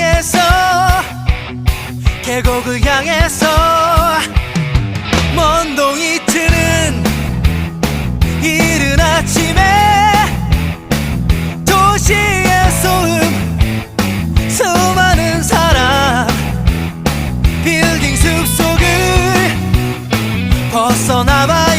향해서 계곡을 향해서 먼 동이 트는 이른 아침에 도시의 소음 수많은 사람 빌딩 숲속을 벗어나봐.